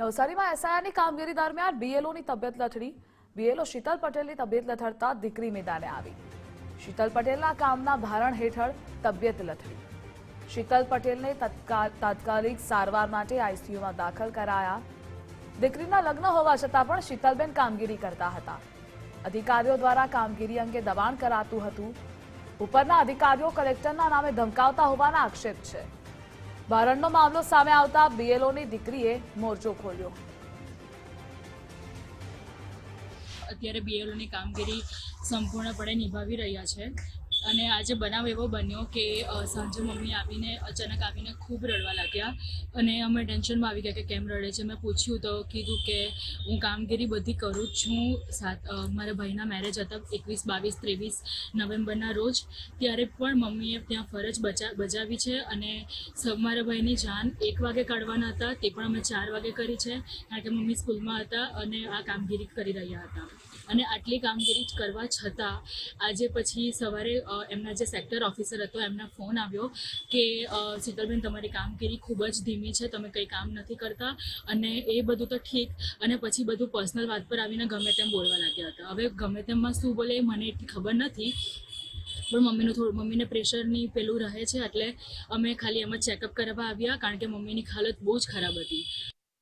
નવસારીમાં એસઆઈઆરની કામગીરી દરમિયાન બીએલઓની તબિયત લથડી. બીએલઓ શીતલ પટેલની તબિયત લથડતા દીકરી મેદાને આવી. શીતલ પટેલના કામના ભારણ હેઠળ તબિયત લથડી. શીતલ પટેલને તત્કાલ, તાત્કાલિક સારવાર માટે આઈસીયુમાં દાખલ કરાયા. દીકરીના લગ્ન હોવા છતાં પણ શીતલબેન કામગીરી કરતા હતા. અધિકારીઓ દ્વારા કામગીરી અંગે દબાણ કરાતું હતું. ઉપરના અધિકારીઓ કલેક્ટરના નામે ધમકાવતા હોવાના આક્ષેપ છે. ભારણનો મામલો સામે આવતા બીએલઓની દીકરીએ મોરચો ખોલ્યો. અત્યારે બીએલઓની કામગીરી સંપૂર્ણપણે નિભાવી રહ્યા છે. અને આજે બનાવ એવો બન્યો કે સાંજે મમ્મી આવીને અચાનક આવીને ખૂબ રડવા લાગ્યા અને અમે ટેન્શનમાં આવી ગયા કે કેમ રડે છે. મેં પૂછ્યું તો કીધું કે, હું કામગીરી બધી કરું જ છું સાત મારા ભાઈના મેરેજ હતા એકવીસ, બાવીસ, ત્રેવીસ નવેમ્બરના રોજ. ત્યારે પણ મમ્મીએ ત્યાં ફરજ બચા, બજાવી છે અને મારા ભાઈની જાન એક વાગે કાઢવાના હતા. તે પણ અમે ચાર વાગે કરી છે કારણ કે મમ્મી સ્કૂલમાં હતા અને આ કામગીરી કરી રહ્યા હતા. અને આટલી કામગીરી કરવા છતાં આજે પછી સવારે એમના જે સેક્ટર ઓફિસર હતો, એમના ફોન આવ્યો કે શીતલબેન, તમારી કામગીરી ખૂબ જ ધીમી છે, તમે કંઈ કામ નથી કરતા. અને એ બધું તો ઠીક. અને પછી બધું પર્સનલ વાત પર આવીને ગમે તેમ બોલવા લાગ્યા હતા. હવે ગમે તેમમાં શું બોલે મને એટલી ખબર નથી. પણ મમ્મીનું થોડું, મમ્મીને પ્રેશરની પેલું રહે છે એટલે અમે ખાલી એમ જ ચેકઅપ કરવા આવ્યા, કારણ કે મમ્મીની હાલત બહુ જ ખરાબ હતી.